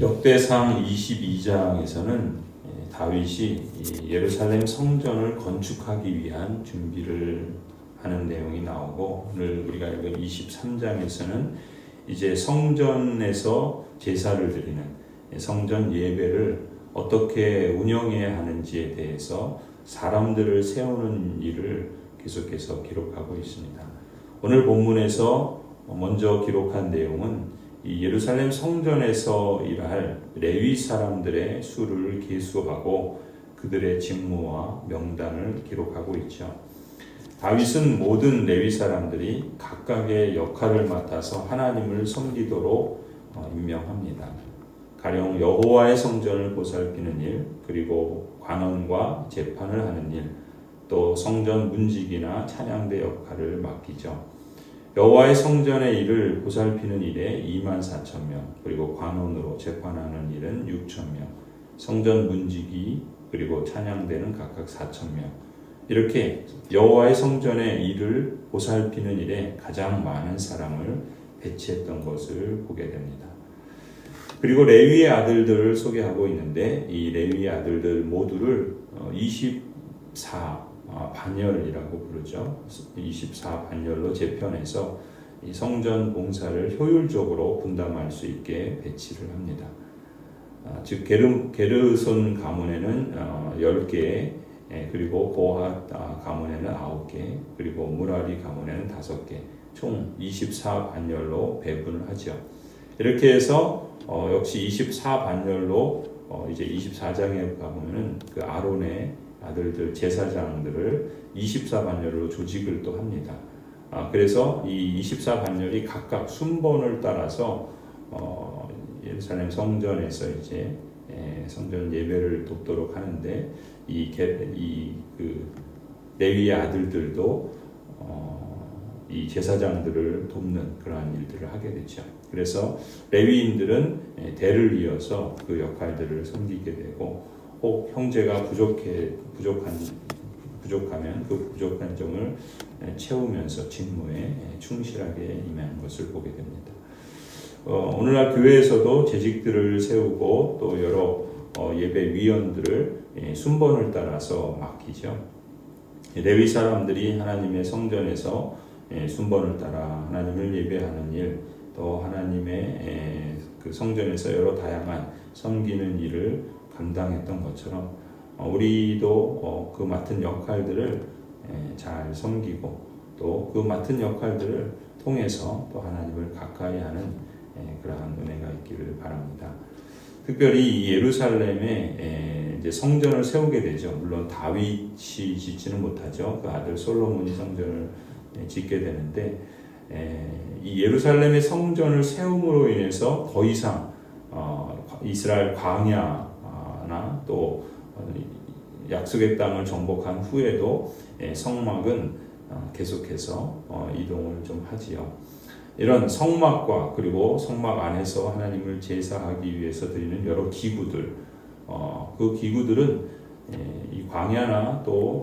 역대상 22장에서는 예, 다윗이 이 예루살렘 성전을 건축하기 위한 준비를 하는 내용이 나오고 오늘 우리가 읽은 23장에서는 이제 성전에서 제사를 드리는 예, 성전 예배를 어떻게 운영해야 하는지에 대해서 사람들을 세우는 일을 계속해서 기록하고 있습니다. 오늘 본문에서 먼저 기록한 내용은 이 예루살렘 성전에서 일할 레위 사람들의 수를 계수하고 그들의 직무와 명단을 기록하고 있죠. 다윗은 모든 레위 사람들이 각각의 역할을 맡아서 하나님을 섬기도록 어, 임명합니다. 가령 여호와의 성전을 보살피는 일, 그리고 관원과 재판을 하는 일, 또 성전 문지기나 찬양대 역할을 맡기죠. 여호와의 성전의 일을 보살피는 일에 2만 4천 명, 그리고 관원으로 재판하는 일은 6천 명, 성전 문지기 그리고 찬양대는 각각 4천 명. 이렇게 여호와의 성전의 일을 보살피는 일에 가장 많은 사람을 배치했던 것을 보게 됩니다. 그리고 레위의 아들들을 소개하고 있는데 이 레위의 아들들 모두를 24 아, 반열이라고 부르죠. 24 반열로 재편해서 이 성전 봉사를 효율적으로 분담할 수 있게 배치를 합니다. 아, 즉 게르, 게르손 가문에는 어, 10개, 예, 그리고 고핫 아, 가문에는 9개, 그리고 무라리 가문에는 5개, 총 24 반열로 배분을 하죠. 이렇게 해서 어, 역시 24 반열로 어, 이제 24장에 가보면은 그 아론의 아들들 제사장들을 24반열로 조직을 또 합니다. 아, 그래서 이 24반열이 각각 순번을 따라서 어, 예루살렘 성전에서 이제 에, 성전 예배를 돕도록 하는데 이이그 레위의 아들들도 어, 이 제사장들을 돕는 그러한 일들을 하게 되죠. 그래서 레위인들은 대를 이어서 그 역할들을 섬기게 되고 혹 형제가 부족해 부족한 부족하면 그 부족한 점을 채우면서 직무에 충실하게 임하는 것을 보게 됩니다. 어, 오늘날 교회에서도 재직들을 세우고 또 여러 어, 예배 위원들을 예, 순번을 따라서 맡기죠. 레위 사람들이 하나님의 성전에서 예, 순번을 따라 하나님을 예배하는 일, 또 하나님의 예, 그 성전에서 여러 다양한 섬기는 일을 감당했던 것처럼 어, 우리도 어, 그 맡은 역할들을 잘 섬기고 또 그 맡은 역할들을 통해서 또 하나님을 가까이 하는 그러한 은혜가 있기를 바랍니다. 특별히 예루살렘에 이제 성전을 세우게 되죠. 물론 다윗이 짓지는 못하죠. 그 아들 솔로몬이 성전을 짓게 되는데 이 예루살렘의 성전을 세움으로 인해서 더 이상 어, 이스라엘 광야 하나 또 어, 약속의 땅을 정복한 후에도 예, 성막은 어, 계속해서 어, 이동을 좀 하지요. 이런 성막과 그리고 성막 안에서 하나님을 제사하기 위해서 드리는 여러 기구들, 그 기구들은 예, 이 광야나 또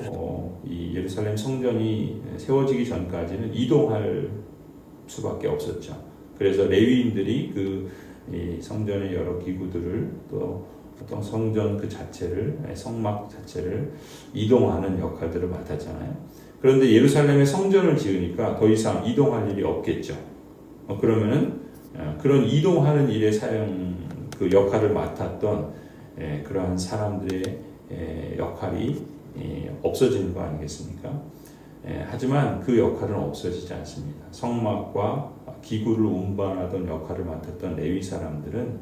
이 예루살렘 성전이 세워지기 전까지는 이동할 수밖에 없었죠. 그래서 레위인들이 그 성전의 여러 기구들을 또 어떤 성전 그 자체를 성막 자체를 이동하는 역할들을 맡았잖아요. 그런데 예루살렘에 성전을 지으니까 더 이상 이동할 일이 없겠죠. 어, 그러면은 어, 그런 이동하는 일에 사용 그 역할을 맡았던 에, 그러한 사람들의 에, 역할이 에, 없어지는 거 아니겠습니까? 에, 하지만 그 역할은 없어지지 않습니다. 성막과 기구를 운반하던 역할을 맡았던 레위 사람들은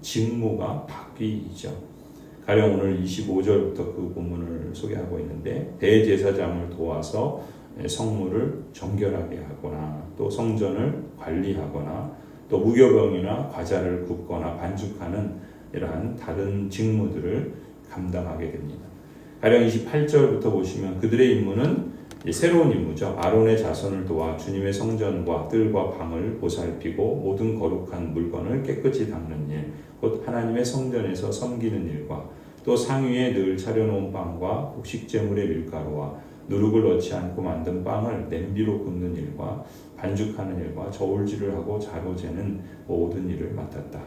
직무가 바뀌죠. 가령 오늘 25절부터 그 본문을 소개하고 있는데 대제사장을 도와서 성물을 정결하게 하거나 또 성전을 관리하거나 또 무교병이나 과자를 굽거나 반죽하는 이러한 다른 직무들을 감당하게 됩니다. 가령 28절부터 보시면 그들의 임무는 새로운 임무죠. 아론의 자손을 도와 주님의 성전과 뜰과 방을 보살피고 모든 거룩한 물건을 깨끗이 닦는 일, 곧 하나님의 성전에서 섬기는 일과 또 상위에 늘 차려놓은 빵과 곡식재물의 밀가루와 누룩을 넣지 않고 만든 빵을 냄비로 굽는 일과 반죽하는 일과 저울질을 하고 자로 재는 모든 일을 맡았다.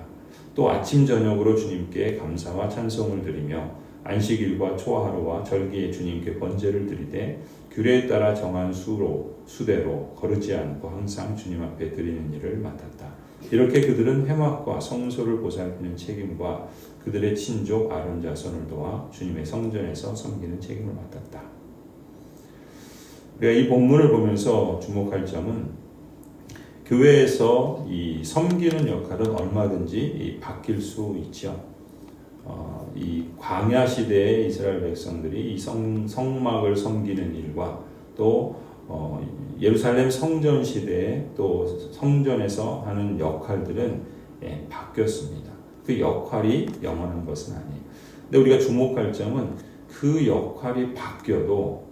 또 아침 저녁으로 주님께 감사와 찬송을 드리며 안식일과 초하루와 절기에 주님께 번제를 드리되 규례에 따라 정한 수로 수대로 거르지 않고 항상 주님 앞에 드리는 일을 맡았다. 이렇게 그들은 회막과 성소를 보살피는 책임과 그들의 친족 아론 자손을 도와 주님의 성전에서 섬기는 책임을 맡았다. 우리가 이 본문을 보면서 주목할 점은 교회에서 이 섬기는 역할은 얼마든지 이 바뀔 수 있죠. 어, 이 광야 시대의 이스라엘 백성들이 이 성, 성막을 섬기는 일과 또 어, 예루살렘 성전 시대에 또 성전에서 하는 역할들은 예, 바뀌었습니다. 그 역할이 영원한 것은 아니에요. 근데 우리가 주목할 점은 그 역할이 바뀌어도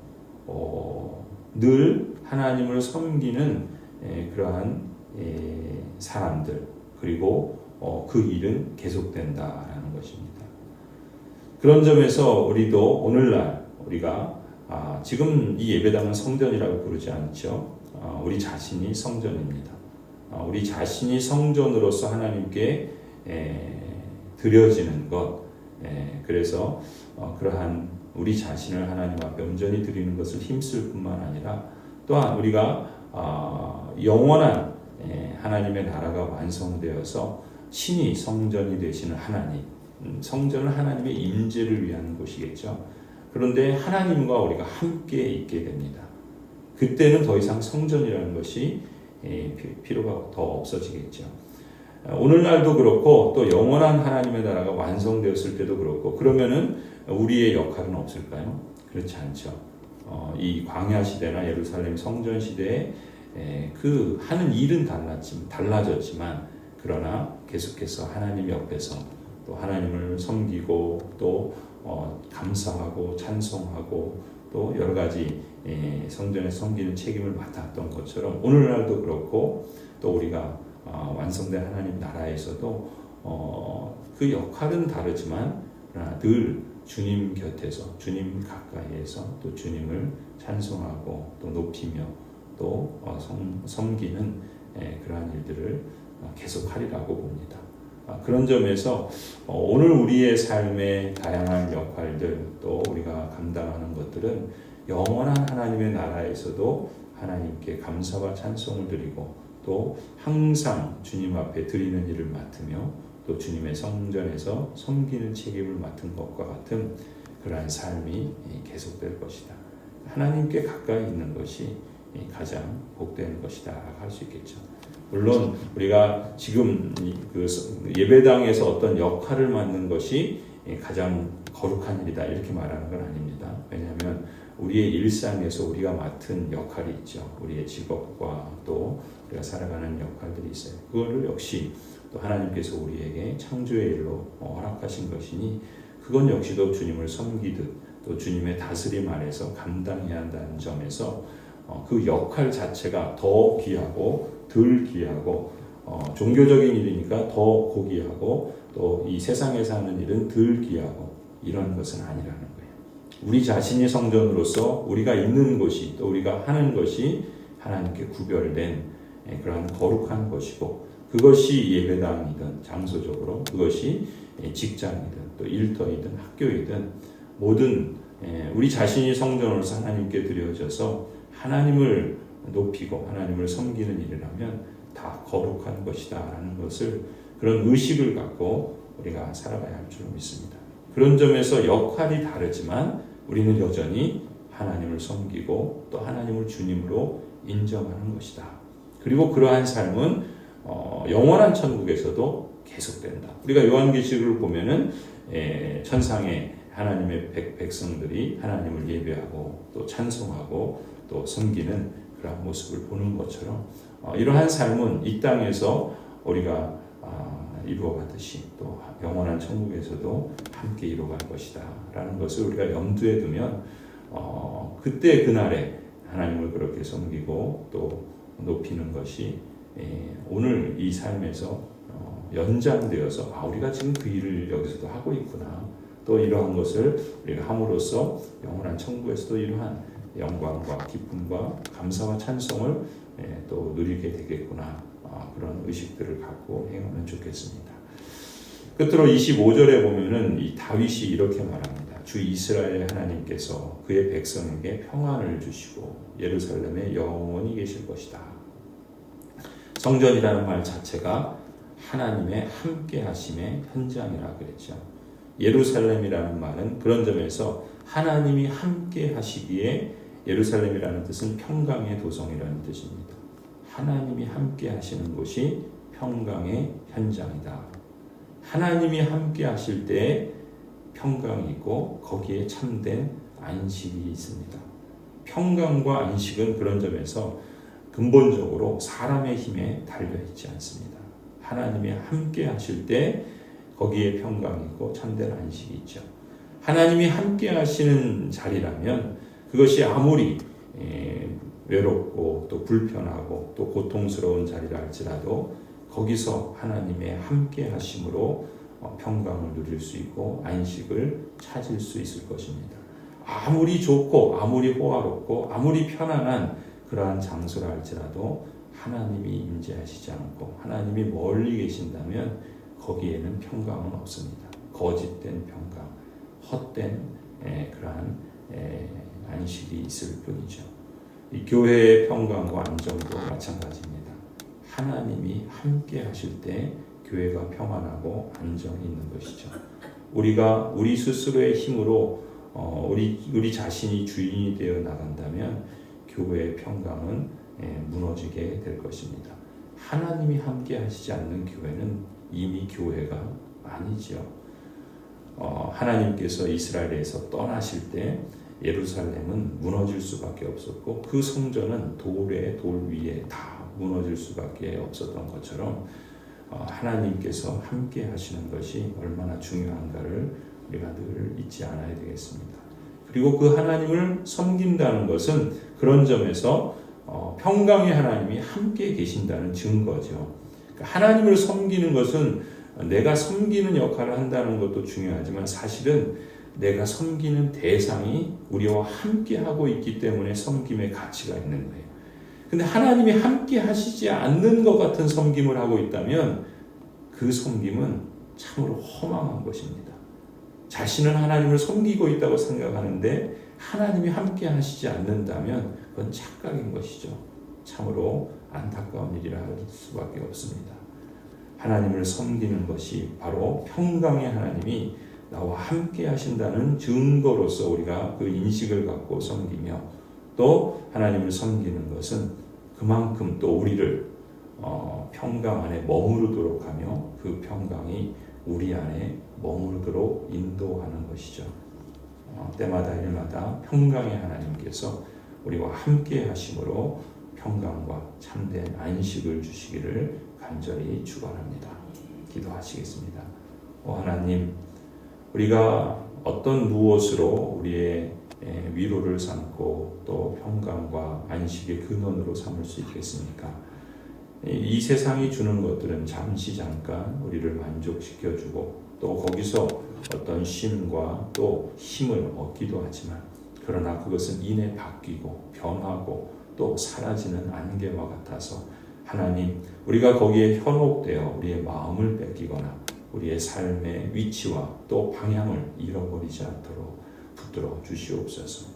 어, 늘 하나님을 섬기는 예, 그러한 예, 사람들 그리고 어, 그 일은 계속된다라는 것입니다. 그런 점에서 우리도 오늘날 우리가 아, 지금 이 예배당은 성전이라고 부르지 않죠. 아, 우리 자신이 성전입니다. 아, 우리 자신이 성전으로서 하나님께 에, 드려지는 것. 에, 그래서 어, 그러한 우리 자신을 하나님 앞에 온전히 드리는 것을 힘쓸 뿐만 아니라 또한 우리가 아, 영원한 에, 하나님의 나라가 완성되어서 친히 성전이 되시는 하나님, 음, 성전은 하나님의 임재를 위한 곳이겠죠. 그런데 하나님과 우리가 함께 있게 됩니다. 그때는 더 이상 성전이라는 것이 예, 필요가 더 없어지겠죠. 오늘날도 그렇고 또 영원한 하나님의 나라가 완성되었을 때도 그렇고 그러면은 우리의 역할은 없을까요? 그렇지 않죠. 어, 이 광야 시대나 예루살렘 성전 시대에 에, 그 하는 일은 달랐지만 달라졌지만 그러나 계속해서 하나님 옆에서 또 하나님을 섬기고 또 어, 감사하고 찬송하고 또 여러 가지 예, 성전에 섬기는 책임을 맡았던 것처럼 오늘날도 그렇고 또 우리가 어, 완성된 하나님 나라에서도 어, 그 역할은 다르지만 그러나 늘 주님 곁에서 주님 가까이에서 또 주님을 찬송하고 또 높이며 또 어, 섬, 섬기는 예, 그러한 일들을 어, 계속하리라고 봅니다. 아, 그런 점에서 어, 오늘 우리의 삶의 다양한 역할들 또 우리가 감당하는 것들은 영원한 하나님의 나라에서도 하나님께 감사와 찬송을 드리고 또 항상 주님 앞에 드리는 일을 맡으며 또 주님의 성전에서 섬기는 책임을 맡은 것과 같은 그러한 삶이 계속될 것이다. 하나님께 가까이 있는 것이 가장 복된 것이다 할 수 있겠죠. 물론 우리가 지금 그 예배당에서 어떤 역할을 맡는 것이 가장 거룩한 일이다 이렇게 말하는 건 아닙니다. 왜냐하면 우리의 일상에서 우리가 맡은 역할이 있죠. 우리의 직업과 또 우리가 살아가는 역할들이 있어요. 그거를 역시 또 하나님께서 우리에게 창조의 일로 허락하신 것이니 그건 역시도 주님을 섬기듯 또 주님의 다스림 아래서 감당해야 한다는 점에서 어, 그 역할 자체가 더 귀하고 덜 귀하고 어, 종교적인 일이니까 더 고귀하고 또 이 세상에서 하는 일은 덜 귀하고 이런 것은 아니라는 거예요. 우리 자신이 성전으로서 우리가 있는 곳이 또 우리가 하는 것이 하나님께 구별된 예, 그러한 거룩한 것이고 그것이 예배당이든 장소적으로 그것이 예, 직장이든 또 일터이든 학교이든 모든 예, 우리 자신이 성전으로서 하나님께 드려져서 하나님을 높이고 하나님을 섬기는 일이라면 다 거룩한 것이다 라는 것을 그런 의식을 갖고 우리가 살아가야 할 줄 믿습니다. 그런 점에서 역할이 다르지만 우리는 여전히 하나님을 섬기고 또 하나님을 주님으로 인정하는 것이다. 그리고 그러한 삶은 어, 영원한 천국에서도 계속된다. 우리가 요한계시록을 보면은 에, 천상의 하나님의 백, 백성들이 하나님을 예배하고 또 찬송하고 또 섬기는 그러한 모습을 보는 것처럼 어, 이러한 삶은 이 땅에서 우리가 어, 이루어가듯이 또 영원한 천국에서도 함께 이루어갈 것이다 라는 것을 우리가 염두에 두면 어, 그때 그날에 하나님을 그렇게 섬기고 또 높이는 것이 예, 오늘 이 삶에서 어, 연장되어서 아 우리가 지금 그 일을 여기서도 하고 있구나. 또 이러한 것을 우리가 함으로써 영원한 천국에서도 이러한 영광과 기쁨과 감사와 찬송을 예, 또 누리게 되겠구나 아, 그런 의식들을 갖고 행하면 좋겠습니다. 끝으로 25절에 보면은 이 다윗이 이렇게 말합니다. 주 이스라엘 하나님께서 그의 백성에게 평안을 주시고 예루살렘에 영원히 계실 것이다. 성전이라는 말 자체가 하나님의 함께 하심의 현장이라 그랬죠. 예루살렘이라는 말은 그런 점에서 하나님이 함께 하시기에 예루살렘이라는 뜻은 평강의 도성이라는 뜻입니다. 하나님이 함께 하시는 곳이 평강의 현장이다. 하나님이 함께 하실 때 평강이 있고 거기에 참된 안식이 있습니다. 평강과 안식은 그런 점에서 근본적으로 사람의 힘에 달려 있지 않습니다. 하나님이 함께 하실 때 거기에 평강이 있고 참된 안식이 있죠. 하나님이 함께 하시는 자리라면 그것이 아무리 에, 외롭고 또 불편하고 또 고통스러운 자리라 할지라도 거기서 하나님의 함께 하심으로 어, 평강을 누릴 수 있고 안식을 찾을 수 있을 것입니다. 아무리 좋고 아무리 호화롭고 아무리 편안한 그러한 장소라 할지라도 하나님이 임재하시지 않고 하나님이 멀리 계신다면 거기에는 평강은 없습니다. 거짓된 평강, 헛된 에, 그러한 에, 안식이 있을 뿐이죠. 이 교회의 평강과 안정도 마찬가지입니다. 하나님이 함께 하실 때 교회가 평안하고 안정이 있는 것이죠. 우리가 우리 스스로의 힘으로 어, 우리 우리 자신이 주인이 되어 나간다면 교회의 평강은 예, 무너지게 될 것입니다. 하나님이 함께 하시지 않는 교회는 이미 교회가 아니죠. 어, 하나님께서 이스라엘에서 떠나실 때 예루살렘은 무너질 수밖에 없었고 그 성전은 돌에 돌 위에 다 무너질 수밖에 없었던 것처럼 어, 하나님께서 함께 하시는 것이 얼마나 중요한가를 우리가 늘 잊지 않아야 되겠습니다. 그리고 그 하나님을 섬긴다는 것은 그런 점에서 어, 평강의 하나님이 함께 계신다는 증거죠. 그러니까 하나님을 섬기는 것은 내가 섬기는 역할을 한다는 것도 중요하지만 사실은 내가 섬기는 대상이 우리와 함께 하고 있기 때문에 섬김의 가치가 있는 거예요. 근데 하나님이 함께 하시지 않는 것 같은 섬김을 하고 있다면 그 섬김은 참으로 허망한 것입니다. 자신은 하나님을 섬기고 있다고 생각하는데 하나님이 함께 하시지 않는다면 그건 착각인 것이죠. 참으로 안타까운 일이라 할 수밖에 없습니다. 하나님을 섬기는 것이 바로 평강의 하나님이 나와 함께 하신다는 증거로서 우리가 그 인식을 갖고 섬기며 또 하나님을 섬기는 것은 그만큼 또 우리를 어, 평강 안에 머무르도록 하며 그 평강이 우리 안에 머무르도록 인도하는 것이죠. 어, 때마다 일마다 평강의 하나님께서 우리와 함께 하심으로 평강과 참된 안식을 주시기를 간절히 축원합니다. 기도하시겠습니다. 오 하나님, 우리가 어떤 무엇으로 우리의 위로를 삼고 또 평강과 안식의 근원으로 삼을 수 있겠습니까? 이 세상이 주는 것들은 잠시 잠깐 우리를 만족시켜주고 또 거기서 어떤 쉼과 또 힘을 얻기도 하지만 그러나 그것은 이내 바뀌고 변하고 또 사라지는 안개와 같아서 하나님 우리가 거기에 현혹되어 우리의 마음을 뺏기거나 우리의 삶의 위치와 또 방향을 잃어버리지 않도록 붙들어 주시옵소서.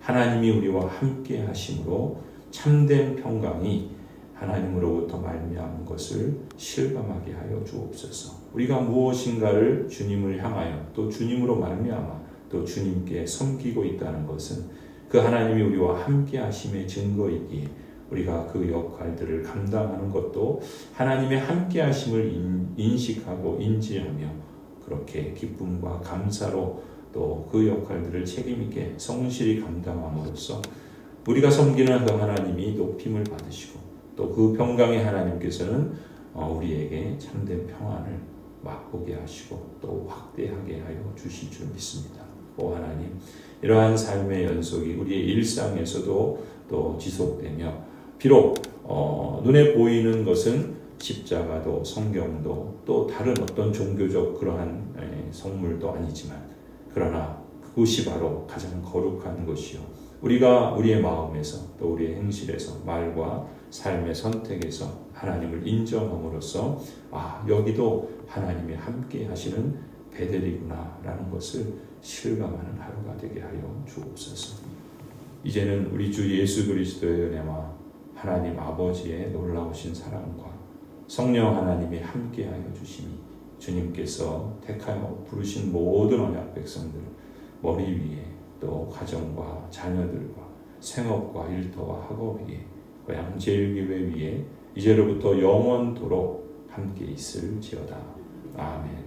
하나님이 우리와 함께 하심으로 참된 평강이 하나님으로부터 말미암은 것을 실감하게 하여 주옵소서. 우리가 무엇인가를 주님을 향하여 또 주님으로 말미암아 또 주님께 섬기고 있다는 것은 그 하나님이 우리와 함께 하심의 증거이기에 우리가 그 역할들을 감당하는 것도 하나님의 함께 하심을 인식하고 인지하며 그렇게 기쁨과 감사로 또 그 역할들을 책임 있게 성실히 감당함으로써 우리가 섬기는 그 하나님이 높임을 받으시고 또 그 평강의 하나님께서는 어, 우리에게 참된 평안을 맛보게 하시고 또 확대하게 하여 주실 줄 믿습니다. 오 하나님, 이러한 삶의 연속이 우리의 일상에서도 또 지속되며 비록 어, 눈에 보이는 것은 십자가도 성경도 또 다른 어떤 종교적 그러한 에, 성물도 아니지만 그러나 그것이 바로 가장 거룩한 것이요 우리가 우리의 마음에서 또 우리의 행실에서 말과 삶의 선택에서 하나님을 인정함으로써 아 여기도 하나님이 함께 하시는 베델이구나라는 것을 실감하는 하루가 되게 하여 주옵소서. 이제는 우리 주 예수 그리스도의 은혜와 하나님 아버지의 놀라우신 사랑과 성령 하나님이 함께하여 주시니 주님께서 택하여 부르신 모든 언약 백성들 머리 위에 또 가정과 자녀들과 생업과 일터와 학업 위에 고향 제일교회 위에 이제로부터 영원토록 함께 있을지어다. 아멘.